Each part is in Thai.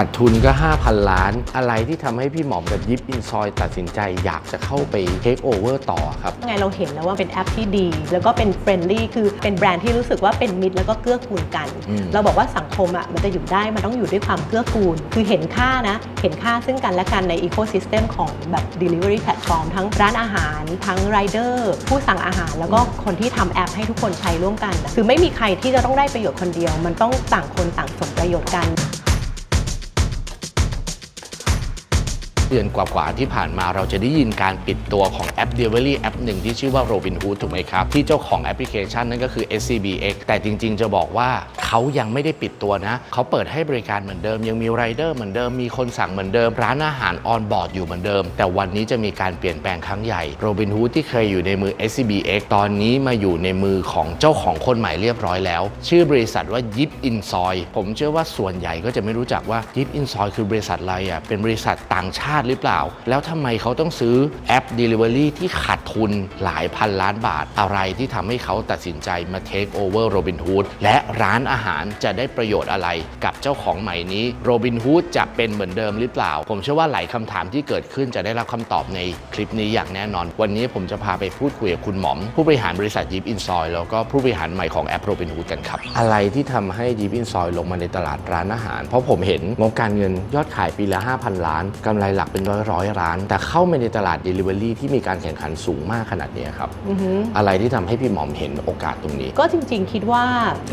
ขาดทุนก็ 5,000 ล้าน อะไรที่ทำให้พี่หมอมกับยิปอินซอยตัดสินใจอยากจะเข้าไปเทคโอเวอร์ต่อครับ ไงเราเห็นแล้วว่าเป็นแอปที่ดี แล้วก็เป็นเฟรนลี่คือเป็นแบรนด์ที่รู้สึกว่าเป็นมิตรแล้วก็เกื้อกูลกัน อืม เราบอกว่าสังคมอะมันจะอยู่ได้มันต้องอยู่ด้วยความเกื้อกูล คือเห็นค่านะ เห็นค่าซึ่งกันและกันในอีโค y ิสเต็มของแบบ Delivery Platform ทั้งร้านอาหาร ทั้งไรเดอร์ผู้สั่งอาหารแล้วก็คนที่ทำแอปให้ทุกคนใช้ร่วมกัน คือไม่มีใครที่จะต้องได้ประโยชน์คนเดียว มันต้องต่างคนต่างสมประโยชน์กัน เดือนกว่าๆที่ผ่านมาเราจะได้ยินการปิดตัวของแอป Delivery แอปหนึ่งที่ชื่อว่า Robinhood ถูกไหมครับ ที่เจ้าของแอปพลิเคชันนั่นก็คือ SCBX แต่จริงๆ จะบอกว่าเขายังไม่ได้ปิดตัวนะ เขาเปิดให้บริการเหมือนเดิม ยังมีไรเดอร์เหมือนเดิม มีคนสั่งเหมือนเดิม ร้านอาหารออนบอร์ดอยู่เหมือนเดิม แต่วันนี้จะมีการเปลี่ยนแปลงครั้งใหญ่ Robinhood ที่เคยอยู่ในมือ SCBX ตอนนี้มาอยู่ในมือของเจ้าของคนใหม่เรียบร้อยแล้ว ชื่อบริษัทว่ายิปอินซอยผมเชื่อว่าส่วนใหญ่ก็จะไม่รู้จักว่ายิปอินซอยคือบริษัทอะไรอะเป็นบริษัทต่างชาติหรือเปล่า แล้วทำไมเขาต้องซื้อแอป Delivery ที่ขาดทุนหลายพันล้านบาท อะไรที่ทำให้เขาตัดสินใจมา Take over Robinhood และร้านอาหารจะได้ประโยชน์อะไรกับเจ้าของใหม่นี้ Robinhood จะเป็นเหมือนเดิมหรือเปล่า ผมเชื่อว่าหลายคำถามที่เกิดขึ้นจะได้รับคำตอบในคลิปนี้อย่างแน่นอน วันนี้ผมจะพาไปพูดคุยกับคุณหมอม ผู้บริหารบริษัทยิปอินซอยแล้วก็ผู้บริหารใหม่ของแอป Robinhood กันครับ อะไรที่ทำให้ยิปอินซอยลงมาในตลาดร้านอาหาร เพราะผมเห็นงบการเงินยอดขายปีละ 5,000 ล้านกำไรหลักเป็นร้อยร้อยๆล้าน แต่เข้ามาในตลาด Delivery ที่มีการแข่งขันสูงมากขนาดนี้ครับอือหืออะไรที่ทำให้พี่หมอมเห็นโอกาสตรงนี้ ก็จริงๆ คิดว่า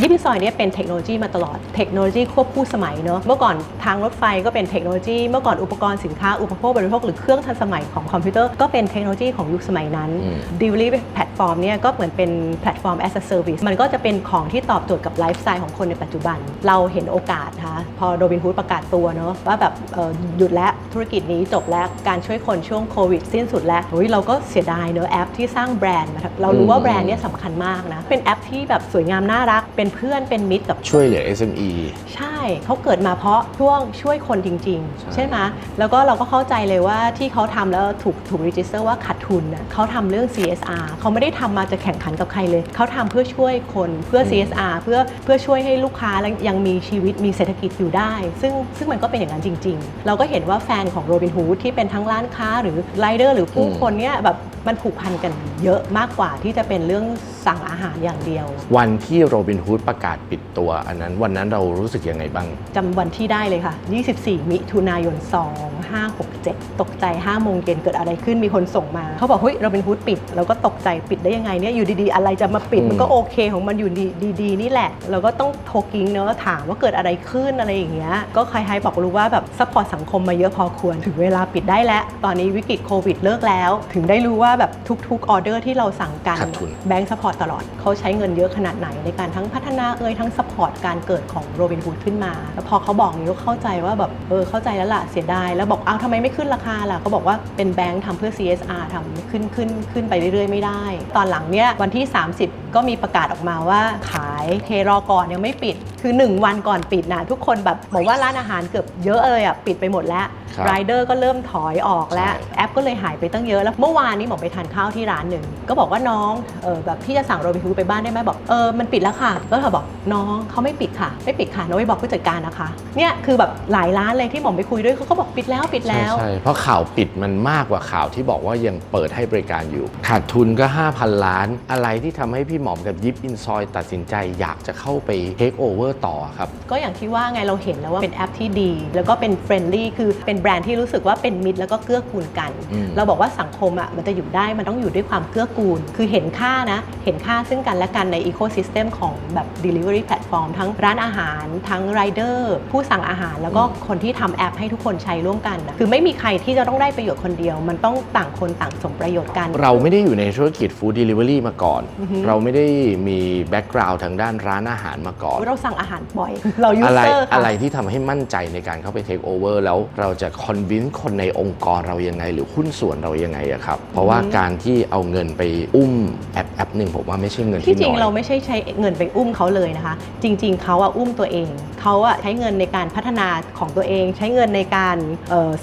ยิปปี้ซอยเนี่ยเป็นเทคโนโลยีมาตลอด เทคโนโลยีควบคู่สมัยเนอะเมื่อก่อนทางรถไฟก็เป็นเทคโนโลยี เมื่อก่อนอุปกรณ์สินค้าอุปโภคบริโภคหรือเครื่องทันสมัยของคอมพิวเตอร์ก็เป็นเทคโนโลยีของยุคสมัยนั้นอืม Delivery Platform เนี่ยก็เหมือนเป็นแพลตฟอร์ม as a service มันก็จะเป็นของที่ตอบโจทย์กับไลฟ์สไตล์ของคนในปัจจุบัน เราเห็นโอกาสนะคะพอโรบินฮูดประกาศตัวเนอะว่าแบบเอ่อหยุดแล้วธุรกิจนี้จบแล้วการช่วยคนช่วงโควิดสิ้นสุดแล้วเฮ้ยเราก็เสียดายเนอะแอปที่สร้างแบรนด์มาทำเรารู้ว่าอืมแบรนด์เนี่ยสำคัญมากนะ เป็นแอปที่แบบสวยงามน่ารัก เป็นเพื่อนเป็นมิตรกับช่วยเหลือ SME ใช่เขาเกิดมาเพราะช่วงช่วยคนจริงใช่ๆใช่ไหมแล้วก็เราก็เข้าใจเลยว่าที่เขาทำแล้วถูกถูกรีจิสเตอร์ว่าขาดทุนนะเขาทำเรื่อง CSR เขาไม่ได้ทำมาจะแข่งขันกับใครเลย เขาทำเพื่อช่วยคนเพื่อ CSR เพื่อเพื่อช่วยให้ลูกค้าแล้วยังมีชีวิตมีเศรษฐกิจอยู่ได้ ซึ่งซึ่งมันก็เป็นอย่างนั้นจริง ๆ เราก็เห็นว่าแฟนของโรบินฮูดที่เป็นทั้งร้านค้าหรือไรเดอร์หรือผู้อืมคนเนี่ยแบบ มันผูกพันกันเยอะมากกว่าที่จะเป็นเรื่องสั่งอาหารอย่างเดียว วันที่โรบินฮูดประกาศปิดตัวอันนั้นวันนั้นเรารู้สึกยังไงบ้างจำวันที่ได้เลยค่ะ 24 มิถุนายน 2567 ตกใจ 5 โมงเย็นเกิดอะไรขึ้นมีคนส่งมา เขาบอกเฮ้ยเราเป็นฮูดปิดเราก็ตกใจปิดได้ยังไงเนี่ยอยู่ดีๆ อะไรจะมาปิดอืมมันก็โอเคของมันอยู่ดีๆ นี่แหละ เราก็ต้องโทรกิ้งเนอะถามว่าเกิดอะไรขึ้นอะไรอย่างเงี้ยก็ใครๆบอกรู้ว่าแบบซัพพอร์ตสังคมมาเยอะพอควรถึงเวลาปิดได้แล้ว ตอนนี้วิกฤตโควิดเลิกแล้ว ถึงได้รู้ว่าแบบทุกๆออเดอร์ที่เราสั่งกันขาดทุน แบงก์ซัพพอร์ตตลอดเขาใช้เงินเยอะขนาดไหนในการทั้งพัฒนาเอ่ยทั้งซัพพอร์ตการเกิดของโรบิน o ูดขึ้นมา แล้วพอเขาบอกนี้ก็เข้าใจว่าแบบเออเข้าใจแล้วล่ะเสียดายแล้วบอกอ้าวทำไมไม่ขึ้นราคาล่ะเขาบอกว่าเป็นแบงก์ทำเพื่อ CSR ทำขึ้นขึ้นขึ้นไปเรื่อยๆไม่ได้ ตอนหลังเนี้ยวันที่ 30 ก็มีประกาศออกมาว่าขายเทรอก่อนยังไม่ปิด คือ 1 วันก่อนปิดนะทุกคนแบบบอกว่าร้านอาหารเกือบเยอะเลยอะปิดไปหมดแล้วครับรายเดอร์ก็เริ่มถอยออกแล้วใช่แอปก็เลยหายไปตั้งเยอะแล้วเมื่อวานนี้หมอไปทานข้าวที่ร้านหนึ่งก็บอกว่าน้องเออแบบพี่จะสั่งโรบินฮูดไปบ้านได้ไหมบอกเออมันปิดแล้วค่ะก็เธอบอกน้องเขาไม่ปิดค่ะ ไม่ปิดค่ะน้องไปบอกผู้จัดการนะคะเนี่ยคือแบบหลายร้านเลยที่หมอไปคุยด้วยเขาก็บอกปิดแล้วปิดแล้วใช่ใช่เพราะข่าวปิดมันมากกว่าข่าวที่บอกว่ายังเปิดให้บริการอยู่ขาดทุนก็ 5,000 ล้านอะไรที่ทำให้พี่หมอมกับยิปอินซอยตัดสินใจอยากจะเข้าไปเทคโอเวอร์ต่อครับ ก็อย่างที่ว่าไงเราเห็นแล้วว่าเป็นแอปที่ดี แล้วก็เป็นเฟรนลี่คือเป็นแบรนด์ที่รู้สึกว่าเป็นมิตรแล้วก็เกื้อกูลกันอืมเราบอกว่าสังคมอะมันจะอยู่ได้มันต้องอยู่ด้วยความเกื้อกูล คือเห็นค่านะ เห็นค่าซึ่งกันและกันในอีโค y ิสเต็มของแบบ Delivery Platform ทั้งร้านอาหาร ทั้งไรเดอร์ผู้สั่งอาหารแล้วก็คนที่ทำแอปให้ทุกคนใช้ร่วมกันนะคือไม่มีใครที่จะต้องได้ประโยชน์คนเดียว มันต้องต่างคนต่างสมประโยชน์กัน เราไม่ได้อยู่ในธุรกิจฟู้ดเดลิเวอรี่มาก่อนอือฮึเราไม่ได้มีแบ็กกราวด์ทางด้านร้านอาหารมาก่อน เราสั่งอาหารบ่อย เรายูอะไรเซอร์อะไรที่ทำให้มั่นใจในการเข้าไปเทคโอเวอร์แล้วเราจะคอนวินคนในองค์กรเรายังไง หรือหุ้นส่วนเรายังไงอะครับ เพราะว่าการที่เอาเงินไปอุ้มแอป แอปหนึ่งผมว่าไม่ใช่เงินที่ที่จริงน้อย เราไม่ใช่ใช้เงินไปอุ้มเขาเลยนะคะ จริง ๆเขาอะอุ้มตัวเองเขาอะใช้เงินในการพัฒนาของตัวเอง ใช้เงินในการ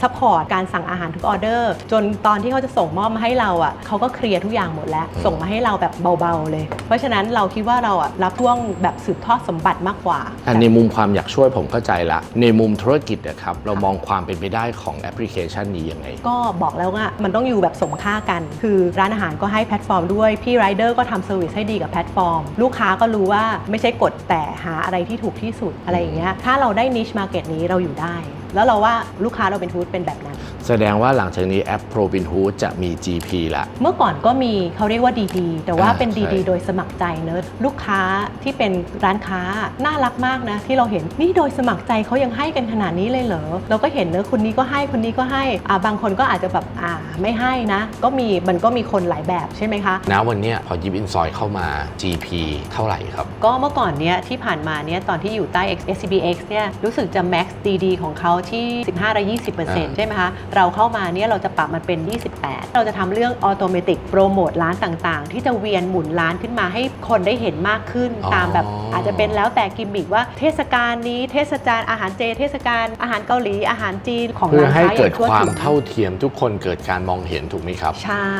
ซัพพอร์ตการสั่งอาหารทุกออเดอร์ จนตอนที่เขาจะส่งมอบมาให้เราอะเขาก็เคลียร์ทุกอย่างหมดแล้วอืมส่งมาให้เราแบบเบาๆเลย เพราะฉะนั้นเราคิดว่าเราอะรับช่วงแบบสืบทอดสมบัติมากกว่าอันในมุมความอยากช่วยผมเข้าใจละ ในมุมธุรกิจนะครับเรามองความเป็นไปได้ของแอปพลิเคชันนี้ยังไง ก็บอกแล้วว่ามันต้องอยู่แบบสมค่ากัน คือร้านอาหารก็ให้แพลตฟอร์มด้วย พี่ไรเดอร์ก็ทำเซอร์วิสให้ดีกับแพลตฟอร์ม ลูกค้าก็รู้ว่าไม่ใช่กดแต่หาอะไรที่ถูกที่สุดอะไรอย่างเงี้ยถ้าเราได้นิชมาร์เก็ตนี้เราอยู่ได้ แล้วเราว่าลูกค้าเราเป็นทูตเป็นแบบนั้น แสดงว่าหลังจากนี้แอป Robinhood จะมี GP ละเมื่อก่อนก็มีเขาเรียกว่าดีๆแต่ว่าอ่าเป็นใช่ดีๆโดยสมัครใจเนอะลูกค้าที่เป็นร้านค้าน่ารักมากนะ ที่เราเห็นนี่โดยสมัครใจเขายังให้กันขนาดนี้เลยเหรอเราก็เห็นเนอะคนนี้ก็ให้คนนี้ก็ให้อ่าบางคนก็อาจจะแบบอ่าไม่ให้นะ ก็มีมันก็มีคนหลายแบบใช่ไหมคะนะวันเนี้ยพอยิบอินซอยเข้ามา GP เท่าไหร่ครับ ก็เมื่อก่อนเนี้ยที่ผ่านมาเนี้ยตอนที่อยู่ใต้ SCBX เนี่ยรู้สึกจะ max DD ของเขาที่ 15และ20%ใช่ไหมคะ เราเข้ามาเนี่ยเราจะปรับมันเป็น 28 เราจะทำเรื่อง automatic โปรโมทร้านต่างๆ ที่จะเวียนหมุนร้านขึ้นมาให้คนได้เห็นมากขึ้นอ๋อตามแบบอาจจะเป็นแล้วแต่กิมมิกว่าเทศกาลนี้เทศกาลอาหารเจ เทศกาลอาหารเกาหลีอาหารจีนของเพื่อร้านให้ค้าอเกิดย่างทั่วความถึง เท่าเทียมทุกคนเกิดการมองเห็นถูกไหมครับ ใช่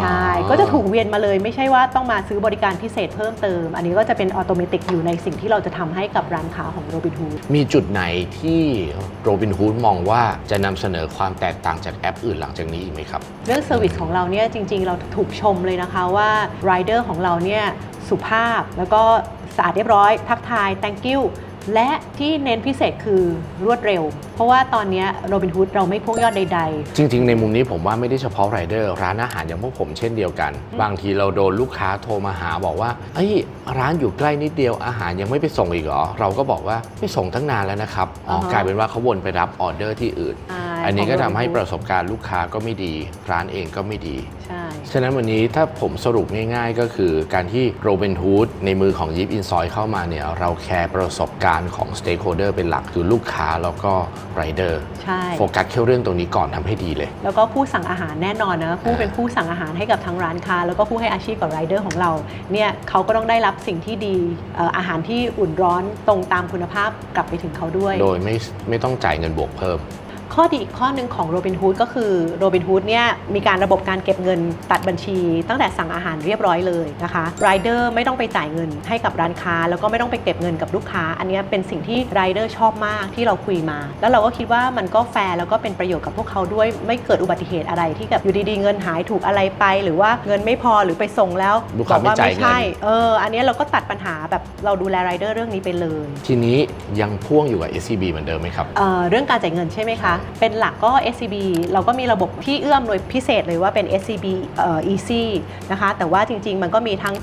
ใช่อ๋อ ก็จะถูกเวียนมาเลยไม่ใช่ว่าต้องมาซื้อบริการพิเศษเพิ่มเติม อันนี้ก็จะเป็นออโตเมติกอยู่ในสิ่งที่เราจะทำให้กับร้านค้าของโรบินฮูด มีจุดไหนที่ฮุ้นมองว่าจะนำเสนอความแตกต่างจากแอปอื่นหลังจากนี้อีกไหมครับ เรื่องเซอร์วิสของเราเนี่ยจริง ๆ เราถูกชมเลยนะคะว่ารายเดอร์ของเราเนี่ยสุภาพแล้วก็สะอาดเรียบร้อย ทักทาย thank you และที่เน้นพิเศษคือรวดเร็ว เพราะว่าตอนเนี้โรบินฮูดเราไม่พ่วงยอดใด ๆ จริง ๆ ในมุมนี้ผมว่าไม่ได้เฉพาะไรเดอร์ร้านอาหารอย่างพวกผมเช่นเดียวกัน บางทีเราโดนลูกค้าโทรมาหาบอกว่าเอ้ยร้านอยู่ใกล้นิดเดียวอาหารยังไม่ไปส่งอีกเหรอ เราก็บอกว่าไม่ส่งตั้งนานแล้วนะครับอ๋ออ่าฮะ กลายเป็นว่าเขาวนไปรับออเดอร์ที่อื่นใช่อันนี้ก็ทำให้ของประสบการณ์ลูกค้าก็ไม่ดี ร้านเองก็ไม่ดี ใช่ ฉะนั้นวันนี้ถ้าผมสรุปง่ายๆ ก็คือการที่โรเบนฮูดในมือของยิปอินซอยเข้ามาเนี่ยเราแคร์ประสบการณ์ของสเต็กโฮเดอร์เป็นหลักคือลูกค้าแล้วก็ไรเดอร์ใช่โฟกัสแค่เรื่องตรงนี้ก่อนทำให้ดีเลย แล้วก็ผู้สั่งอาหารแน่นอนนะผู้อ่าเป็นผู้สั่งอาหารให้กับทางร้านค้า แล้วก็ผู้ให้อาชีพกับไรเดอร์ของเราเนี่ยเขาก็ต้องได้รับสิ่งที่ดีเอ่ออาหารที่อุ่นร้อนตรงตามคุณภาพกลับไปถึงเขาด้วย โดยไม่ไม่ต้องจ่ายเงินบวกเพิ่ม ข้อดีอีกข้อหนึ่งของ Robinhood ก็คือ Robinhood เนี่ยมีการระบบการเก็บเงินตัดบัญชี ตั้งแต่สั่งอาหารเรียบร้อยเลยนะคะรายเดอร์ไม่ต้องไปจ่ายเงินให้กับร้านค้า แล้วก็ไม่ต้องไปเก็บเงินกับลูกค้า อันเนี้ยเป็นสิ่งที่รายเดอร์ชอบมากที่เราคุยมา แล้วเราก็คิดว่ามันก็แฟร์แล้วก็เป็นประโยชน์กับพวกเขาด้วยไม่เกิดอุบัติเหตุอะไรที่แบบอยู่ดีๆเงินหายถูกอะไรไป หรือว่าเงินไม่พอหรือไปส่งแล้วลูกค้าบอกว่าไม่จ่ายเงินใช่เอออันเนี้ยเราก็ตัดปัญหาแบบเราดูแลรายเดอร์เรื่องนี้ไปเลย ทีนี้ยังพ่วงอยู่กับ SCB เหมือนเดิมไหมครับเอ่อเรื่องการจ่ายเงินใช่ไหมคะเป็นหลักก็ SCB เราก็มีระบบที่เอื้อมโดยพิเศษเลยว่าเป็น SCB เอ่อ Easy นะคะ แต่ว่าจริง ๆ มันก็มีทั้ง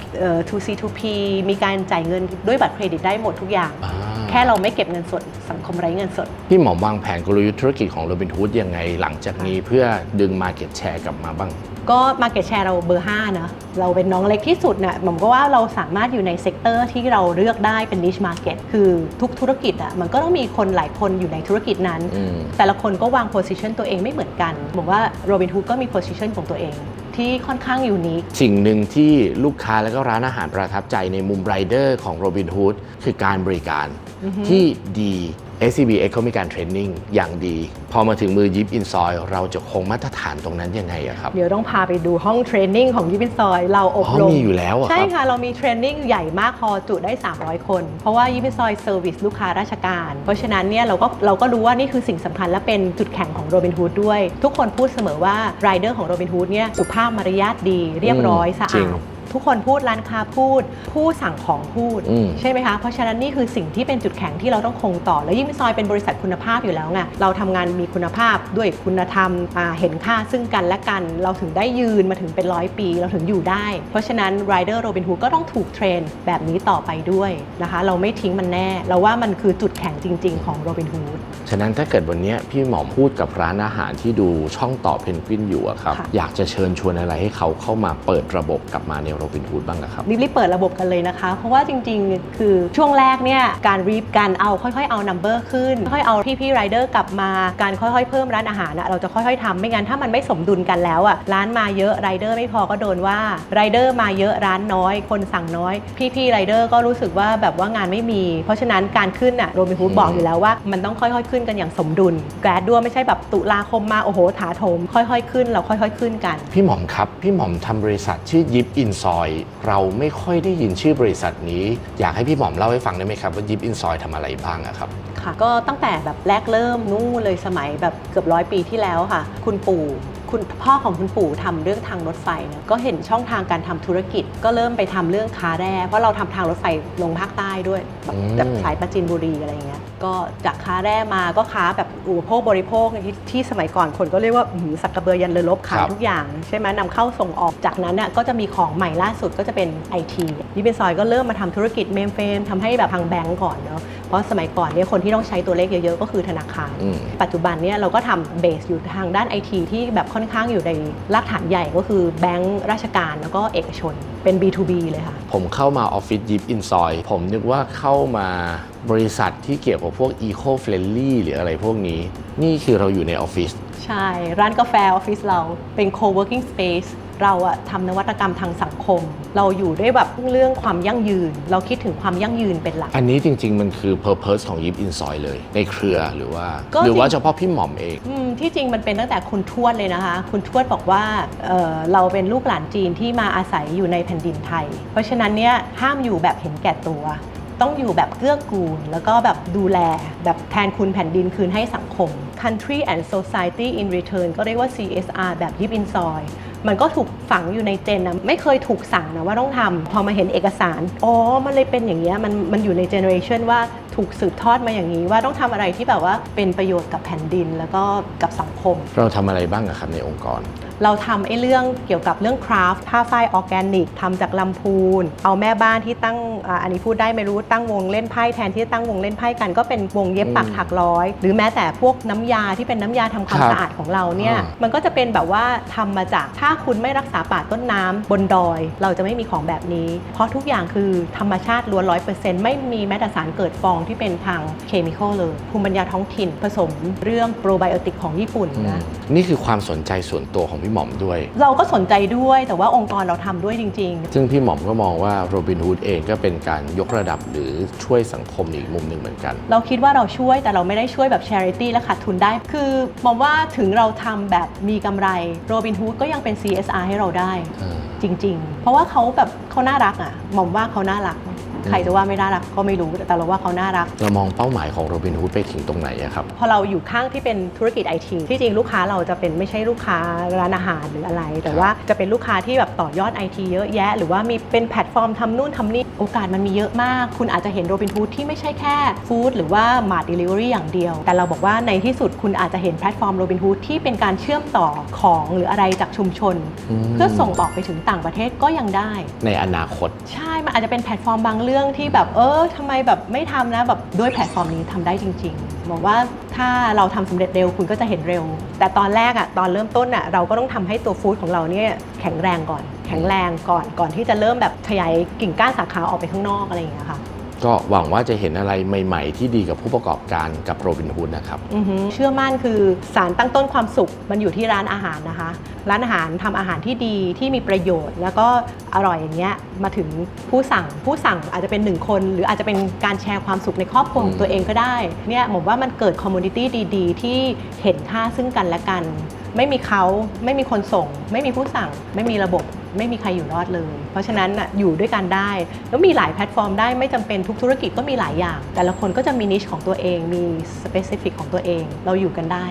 2C2P มีการจ่ายเงินด้วยบัตรเครดิตได้หมดทุกอย่าง อ่า แค่เราไม่เก็บเงินสด สังคมไร้เงินสด พี่หมอวางแผนกลยุทธ์ธุรกิจของโรบินฮูดยังไงหลังจากนี้เพื่อดึง Market Share กลับมาบ้าง ก็ Market Share เราเบอร์ 5 นะ เราเป็นน้องเล็กที่สุดนะผมก็ว่าเราสามารถอยู่ในเซกเตอร์ที่เราเลือกได้เป็น niche market คือทุกธุรกิจอะมันก็ต้องมีคนหลายคนอยู่ในธุรกิจนั้น อืม แต่ละคนก็วาง position ตัวเองไม่เหมือนกันผมว่า Robinhood ก็มี position ของตัวเอง ที่ค่อนข้างยูนิค สิ่งหนึ่งที่ลูกค้าและก็ร้านอาหารประทับใจในมุมไรเดอร์ของ Robinhood คือการบริการ ที่ดี SCBX เขามีการเทรนนิ่งอย่างดี พอมาถึงมือยิปอินซอย เราจะคงมาตรฐานตรงนั้นยังไงอะครับ เดี๋ยวต้องพาไปดูห้องเทรนนิ่งของยิปินซอย เราอบอ๋อรมมีอยู่แล้วอะครับใช่ค่ะ เรามีเทรนนิ่งใหญ่มากพอจุได้ 300 คน เพราะว่ายิปินซอยเซอร์วิสลูกค้าราชการ เพราะฉะนั้นเนี่ยเราก็เราก็รู้ว่านี่คือสิ่งสำคัญและเป็นจุดแข็งของโรบินฮูดด้วย ทุกคนพูดเสมอว่ารายเดอร์ของโรบินฮูดเนี่ยสุภาพมารยาทดีเรียบร้อยอืมสะจริอางด ทุกคนพูดร้านค้าพูด ผู้สั่งของพูด อืม ใช่ไหมคะ เพราะฉะนั้นนี่คือสิ่งที่เป็นจุดแข็งที่เราต้องคงต่อ แล้วยิ่งซอยเป็นบริษัทคุณภาพอยู่แล้วไงเราทำงานมีคุณภาพด้วยคุณธรรมอ่าเห็นค่าซึ่งกันและกัน เราถึงได้ยืนมาถึงเป็นร้อยปี เราถึงอยู่ได้ เพราะฉะนั้น Rider Robin Hood ก็ต้องถูกเทรนแบบนี้ต่อไปด้วยนะคะ เราไม่ทิ้งมันแน่ เราว่ามันคือจุดแข็งจริง ๆ ของ Robin Hood ฉะนั้นถ้าเกิดวันนี้พี่หมอพูดกับร้านอาหารที่ดูช่องต่อเพนกวินอยู่อะครับ ค่ะ อยากจะเชิญชวนอะไรให้เขาเข้ามาเปิดระบบกลับมาในโรบินฮูดบ้างนะครับรีบๆเปิดระบบกันเลยนะคะ เพราะว่าจริงๆ คือช่วงแรกเนี่ยการรีบการเอาค่อยๆ เอานัมเบอร์ขึ้น ค่อยๆเอาพี่ๆไรเดอร์กลับมาการค่อยๆ เพิ่มร้านอาหารนะเราจะค่อยๆทำไม่งั้นถ้ามันไม่สมดุลกันแล้วอะร้านมาเยอะไรเดอร์ไม่พอก็โดนว่าไรเดอร์มาเยอะร้านน้อย คนสั่งน้อย พี่ๆไรเดอร์ก็รู้สึกว่าแบบว่างานไม่มี เพราะฉะนั้นการขึ้นอะโรบินฮูดบอกอยู่แล้วว่ามันต้องค่อยๆขึ้นกันอย่างสมดุลแกรดด้วยไม่ใช่แบบตุลาคมมาโอ้โหถาโถมค่อยๆขึ้นเราค่อย ๆขึ้นกัน พี่หม่อมครับพี่หม่อมทำบริษัทชื่อยิปอินซอย เราไม่ค่อยได้ยินชื่อบริษัทนี้ อยากให้พี่หม่อมเล่าให้ฟังได้ไหมครับว่ายิปอินซอยทำอะไรบ้างอะครับ ค่ะก็ตั้งแต่แบบแรกเริ่มนู่นเลยสมัยแบบเกือบร้อยปีที่แล้วค่ะ คุณปู่คุณพ่อของคุณปู่ทำเรื่องทางรถไฟเนี่ยก็เห็นช่องทางการทำธุรกิจ ก็เริ่มไปทำเรื่องค้าแร่เพราะเราทำทางรถไฟลงภาคใต้ด้วยแบบอืม แบบสายประจินบุรีอะไรเงี้ย ก็จากค้าแร่มาก็ค้าแบบอุปโภคบริโภคที่ที่สมัยก่อนคนก็เรียกว่าอื้อหือสักกระเบือยันเรือรบขายทุกอย่าง ใช่ไหมนำเข้าส่งออกจากนั้นน่ะก็จะมีของใหม่ล่าสุดก็จะเป็นไอทียิเป็นซอยก็เริ่มมาทำธุรกิจเมมเฟมทำให้แบบทางแบงก์ก่อนเนาะเพราะสมัยก่อนเนี่ยคนที่ต้องใช้ตัวเลขเยอะๆ ก็คือธนาคารอืมปัจจุบันเนี่ยเราก็ทำเบสอยู่ทางด้านไอทีที่แบบค่อนข้างอยู่ในรากฐานใหญ่ก็คือแบงก์ราชการแล้วก็เอกชน เป็น B2B เลยค่ะ ผมเข้ามาออฟฟิศยิปอินซอยผมนึกว่าเข้ามาบริษัทที่เกี่ยวกับพวก Eco Friendly หรืออะไรพวกนี้ นี่คือเราอยู่ในออฟฟิศใช่ ร้านกาแฟออฟฟิศเราเป็น co-working space เราอะทำนวัตกรรมทางสังคม เราอยู่ด้วยแบบเรื่องความยั่งยืน เราคิดถึงความยั่งยืนเป็นหลัก อันนี้จริง ๆ มันคือ Purpose ของยิปอินซอยเลย ในเครือหรือว่า ก็หรือว่าจริงเฉพาะพี่หม่อมเอง อืมที่จริงมันเป็นตั้งแต่คุณทวดเลยนะคะ คุณทวดบอกว่าเอ่อเราเป็นลูกหลานจีนที่มาอาศัยอยู่ในแผ่นดินไทย เพราะฉะนั้นเนี่ยห้ามอยู่แบบเห็นแก่ตัว ต้องอยู่แบบเกื้อกูล แล้วก็แบบดูแลแบบแทนคุณแผ่นดินคืนให้สังคม Country and Society in Return ก็เรียกว่า CSR แบบยิบอินซอย มันก็ถูกฝังอยู่ในเจนนะไม่เคยถูกสั่งนะว่าต้องทำพอมาเห็นเอกสารอ๋อมันเลยเป็นอย่างเงี้ยมันมันอยู่ในเจเนอเรชันว่าถูกสืบทอดมาอย่างนี้ ว่าต้องทำอะไรที่แบบว่าเป็นประโยชน์กับแผ่นดินแล้วก็กับสังคม เราทำอะไรบ้างอะครับในองค์กร เราทำไอ้เรื่องเกี่ยวกับเรื่องคราฟต์ผ้าฝ้ายออร์แกนิกทำจากลำพูน เอาแม่บ้านที่ตั้งอ่าอันนี้พูดได้ไม่รู้ตั้งวงเล่นไพ่แทนที่จะตั้งวงเล่นไพ่กันก็เป็นวงเย็บปักอืมถักร้อย หรือแม้แต่พวกน้ำยาที่เป็นน้ำยาทำความครับสะอาดของเราเนี่ยอ่ามันก็จะเป็นแบบว่าทำมาจากถ้าคุณไม่รักษาป่าต้นน้ำบนดอย เราจะไม่มีของแบบนี้ เพราะทุกอย่างคือธรรมชาติล้วนร้อยเปอร์เซ็นต์ไม่มีแม้แต่สารเกิดฟองที่เป็นทางเคมีคอลเลยภูมิปัญญาท้องถิ่นผสมเรื่องโปรไบโอติกของญี่ปุ่นอืมนะนี่คือความสนใจส่วนตัวของพี่หม่อมด้วย เราก็สนใจด้วยแต่ว่าองค์กรเราทำด้วยจริงซึ่งพี่หม่อมก็มองว่าโรบินฮูดเองก็เป็นการยกระดับหรือช่วยสังคมอีกมุมหนึ่งเหมือนกันๆเราคิดว่าเราช่วยแต่เราไม่ได้ช่วยแบบ charity และขาดทุนได้ คือมองว่าถึงเราทำแบบมีกำไรโรบินฮูดก็ยังเป็น CSR ให้เราได้เออจริง ๆ เพราะว่าเขาแบบเขาน่ารักอะมองว่าเขาน่ารัก ใครจะว่าไม่น่ารักก็ไม่รู้แต่เราว่าเขาน่ารัก เรามองเป้าหมายของโรบินฮูดไปถึงตรงไหนอะครับ พอเราอยู่ข้างที่เป็นธุรกิจไอทีที่จริงลูกค้าเราจะเป็นไม่ใช่ลูกค้าร้านอาหารหรืออะไร แต่ว่าจะเป็นลูกค้าที่แบบต่อยอดไอทีเยอะแยะ หรือว่ามีเป็นแพลตฟอร์มทำนู่นทำนี่โอกาสมันมีเยอะมาก คุณอาจจะเห็นโรบิน o ูดที่ไม่ใช่แค่ฟู้ดหรือว่ามาร์ d เดลิเวอรี่อย่างเดียว แต่เราบอกว่าในที่สุดคุณอาจจะเห็นแพลตฟอร์มโรบิน o ูดที่เป็นการเชื่อมต่อของหรืออะไรจากชุมชนอืมเพื่อส่งออกไปถึงต่างประเทศก็ยังได้ ในอนาคต ใช่มันอาจจะเป็นแพลตฟอร์มบางเรื่องื่องที่แบบเออทำไมแบบไม่ทำนะแบบด้วยแพลตฟอร์มนี้ทำได้จริง ๆ บอกว่าถ้าเราทำสำเร็จเร็วคุณก็จะเห็นเร็ว แต่ตอนแรกอะตอนเริ่มต้นอะเราก็ต้องทำให้ตัวฟู้ดของเราเนี่ยแข็งแรงก่อน แข็งแรงก่อนก่อนที่จะเริ่มแบบขยายกิ่งก้านสาขาออกไปข้างนอกอะไรอย่างเงี้ยค่ะ ก็หวังว่าจะเห็นอะไรใหม่ ๆ ที่ดีกับผู้ประกอบการกับโรบินฮูดนะครับ อือฮึเชื่อมั่นคือสารตั้งต้นความสุขมันอยู่ที่ร้านอาหารนะคะ ร้านอาหารทำอาหารที่ดีที่มีประโยชน์ แล้วก็อร่อยอย่างเงี้ยมาถึงผู้สั่งผู้สั่งอาจจะเป็นหนึ่งคน หรืออาจจะเป็นการแชร์ความสุขในครอบครัวของตัวเองก็ได้เนี่ยผมว่ามันเกิดคอมมูนิตี้ดี ๆ ที่เห็นค่าซึ่งกันและกัน ไม่มีเขาไม่มีคนส่ง ไม่มีผู้สั่ง ไม่มีระบบ ไม่มีใครอยู่รอดเลย เพราะฉะนั้นน่ะอยู่ด้วยกันได้ แล้วมีหลายแพลตฟอร์มได้ไม่จำเป็นทุกธุรกิจก็มีหลายอย่าง แต่ละคนก็จะมีนิชของตัวเองมีสเปซิฟิกของตัวเอง เราอยู่กันได้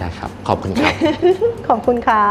ได้ครับ ขอบคุณครับ ขอบคุณค่ะ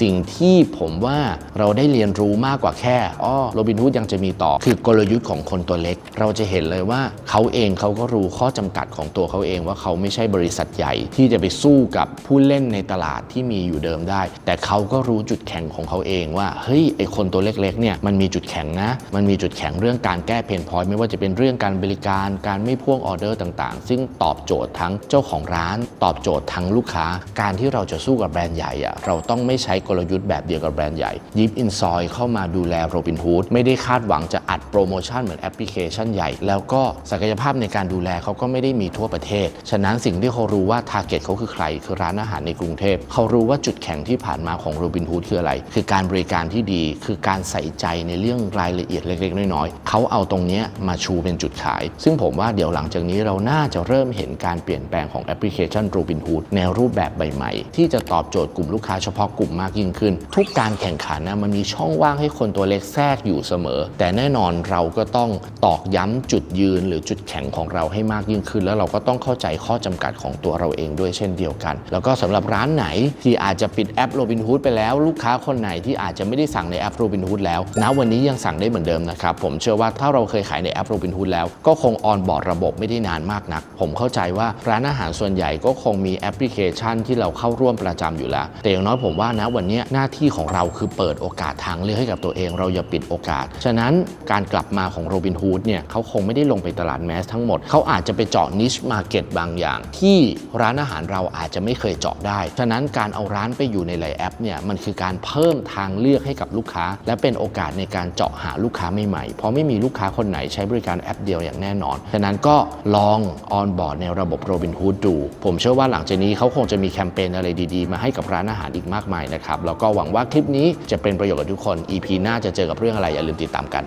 สิ่งที่ผมว่าเราได้เรียนรู้มากกว่าแค่อ๋อโรบินฮูดยังจะมีต่อ คือกลยุทธ์ของคนตัวเล็ก เราจะเห็นเลยว่าเขาเองเขาก็รู้ข้อจำกัดของตัวเขาเองว่าเขาไม่ใช่บริษัทใหญ่ ที่จะไปสู้กับผู้เล่นในตลาดที่มีอยู่เดิมได้ แต่เขาก็รู้จุดแข็งของเขาเองว่าเฮ้ยไอคนตัวเล็กๆเนี่ยมันมีจุดแข็งนะ มันมีจุดแข็งเรื่องการแก้เพนพอยต์ไม่ว่าจะเป็นเรื่องการบริการการไม่พ่วงออเดอร์ต่างๆ ซึ่งตอบโจทย์ทั้งเจ้าของร้าน ตอบโจทย์ทั้งลูกค้าการที่เราจะสู้กับแบรนด์ใหญ่อะเราต้องไม่ใช้กลยุทธ์แบบเดียวกับแบรนด์ใหญ่ยิปอินซอยเข้ามาดูแลโรบินฮูดไม่ได้คาดหวังจะอัดโปรโมชั่นเหมือนแอปพลิเคชันใหญ่ แล้วก็ศักยภาพในการดูแลเขาก็ไม่ได้มีทั่วประเทศ ฉะนั้นสิ่งที่เขารู้ว่าทาร์เก็ตเขาคือใคร คือร้านอาหารในกรุงเทพ เขารู้ว่าจุดแข็งที่ผ่านมาของโรบินฮูดคืออะไร คือการบริการที่ดี คือการใส่ใจในเรื่องรายละเอียดเล็กๆ น้อยๆ เขาเอาตรงนี้มาชูเป็นจุดขาย ซึ่งผมว่าเดี๋ยวหลังจากนี้เราน่าจะเริ่มเห็นการเปลี่ยนแปลงของแอปพลิเคชันโรบินฮูดในรูปแบบใหม่ๆ ที่จะตอบโจทย์กลุ่มลูกค้าเฉพาะกลุ่มมากยิ่งขึ้น ทุกการแข่งขันนะมันมีช่องว่างให้คนตัวเล็กแทรกอยู่เสมอ แต่แน่นอนเราก็ต้องตอกย้ำจุดยืน หรือจุดแข็งของเราให้มากยิ่งขึ้น แล้วเราก็ต้องเข้าใจข้อจำกัดของตัวเราเองด้วยเช่นเดียวกัน แล้วก็สำหรับร้านไหนที่อาจจะปิดแอปโรบินฮูดไปแล้วลูกค้าคนไหนที่อาจจะไม่ได้สั่งในแอปโรบินฮูดแล้วณวันนี้ยังสั่งได้เหมือนเดิมนะครับผมเชื่อว่าถ้าเราเคยขายในแอปโรบินฮูดแล้วก็คงออนบอร์ดระบบไม่ได้นานมากนัก ผมเข้าใจว่าร้านอาหารส่วนใหญ่ก็คงมีแอปพลิเคชันที่เราเข้าร่วมประจำอยู่แล้ว แต่อย่างน้อยผมว่านะวันนี้หน้าที่ของเราคือเปิดโอกาสทางเลือกให้กับตัวเอง เราอย่าปิดโอกาส ฉะนั้นการกลับมาของโรบินฮูดเนี่ยเขาคงไม่ได้ลงไปตลาดแมสทั้งหมด เขาอาจจะไปเจาะนิชมาร์เก็ตบางอย่าง ที่ร้านอาหารเราอาจจะไม่เคยเจาะได้ ฉะนั้นการเอาร้านไปอยู่ในหลายแอปเนี่ยมันคือการเพิ่มทางเลือกให้กับลูกค้า และเป็นโอกาสในการเจาะหาลูกค้าใหม่ๆเพราะไม่มีลูกค้าคนไหนใช้บริการแอปเดียวอย่างแน่นอนฉะนั้นก็ลองออนบอร์ดในระบบโรบินฮูดดูผมเชื่อว่าหลังจากนี้เขาคงจะจะมีแคมเปญอะไรดีๆ มาให้กับร้านอาหารอีกมากมายนะครับแล้วก็หวังว่าคลิปนี้จะเป็นประโยชน์กับทุกคน EP หน้าจะเจอกับเรื่องอะไรอย่าลืมติดตามกัน